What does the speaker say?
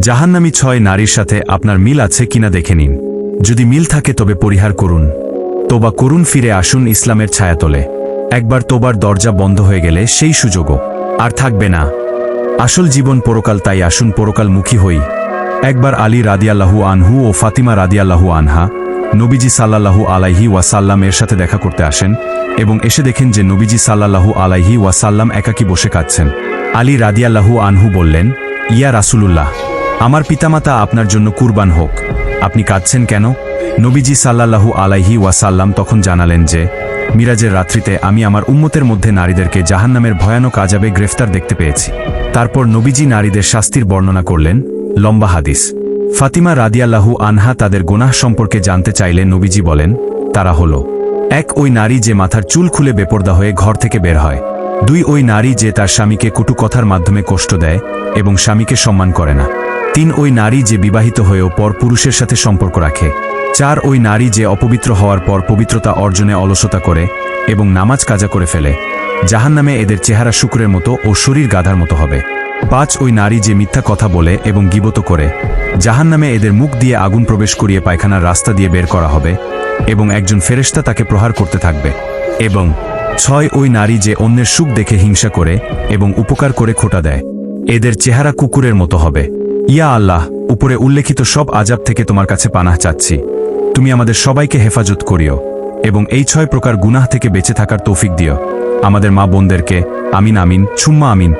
জাহান্নামী ছয় নারীর সাথে আপনার মিল আছে কিনা দেখে নিন। যদি মিল থাকে তবে পরিহার করুন। তোবা করুন, ফিরে আসুন ইসলামের ছায়াতলে। একবার তোবার দরজা বন্ধ হয়ে গেলে সেই সুযোগও। আর থাকবে না। আসল জীবন পরকাল, তাই আসুন পরকালমুখী হই। একবার আলী রাদিয়াল্লাহু আনহু ও ফাতিমা রাদিয়াল্লাহু আনহা নবীজি সাল্লাহু আলাইহি ওয়াসাল্লাম এর সাথে দেখা করতে আসেন এবং এসে দেখেন যে নবীজি সাল্লাহু আলাইহি ওয়াসাল্লাম একাকী বসে কাঁদছেন। আলী রাদিয়াল্লাহু আনহু বললেন, ইয়া রাসূলুল্লাহ আমার পিতামাতা আপনার জন্য কুরবান হোক। আপনি কাঁদছেন কেন? নবীজি সাল্লাল্লাহু আলাইহি ওয়াসাল্লাম তখন জানালেন যে, মিরাজের রাত্রিতে আমি আমার উম্মতের মধ্যে নারীদেরকে জাহান্নামের ভয়ানক আজাবে গ্রেফতার দেখতে পেয়েছি। তারপর নবীজি নারীদের শাস্তির বর্ণনা করলেন, লম্বা হাদিস। ফাতিমা রাদিয়াল্লাহু আনহা তাদের গোনাহ সম্পর্কে জানতে চাইলে নবীজি বলেন, তারা হল, এক ওই নারী যে মাথার চুল খুলে বেপর্দা হয়ে ঘর থেকে বের হয়। দুই ওই নারী যে তার স্বামীকে কটু কথার মাধ্যমে কষ্ট দেয় এবং স্বামীকে সম্মান করে না। তিন ওই নারী যে বিবাহিত হয়েও পর পুরুষের সাথে সম্পর্ক রাখে। চার ওই নারী যে অপবিত্র হওয়ার পর পবিত্রতা অর্জনে অলসতা করে এবং নামাজ কাজা করে ফেলে, জাহান্নামে এদের চেহারা শুক্রের মতো ও শরীর গাধার মতো হবে। পাঁচ ওই নারী যে মিথ্যা কথা বলে এবং গিবত করে, জাহান্নামে এদের মুখ দিয়ে আগুন প্রবেশ করিয়ে পায়খানার রাস্তা দিয়ে বের করা হবে এবং একজন ফেরেশতা তাকে প্রহার করতে থাকবে। এবং ছয় ওই নারী যে অন্যের সুখ দেখে হিংসা করে এবং উপকার করে খোটা দেয়, এদের চেহারা কুকুরের মতো হবে। ইয়া আল্লাহ, উপরে উল্লেখিত সব আজাব থেকে তোমার কাছে পানাহ চাচ্ছি। তুমি আমাদের সবাইকে হেফাজত করিও এবং এই ছয় প্রকার গুনাহ থেকে বেঁচে থাকার তৌফিক দিও। আমাদের মা বোনদেরকে আমিন আমিন ছুম্মা আমিন।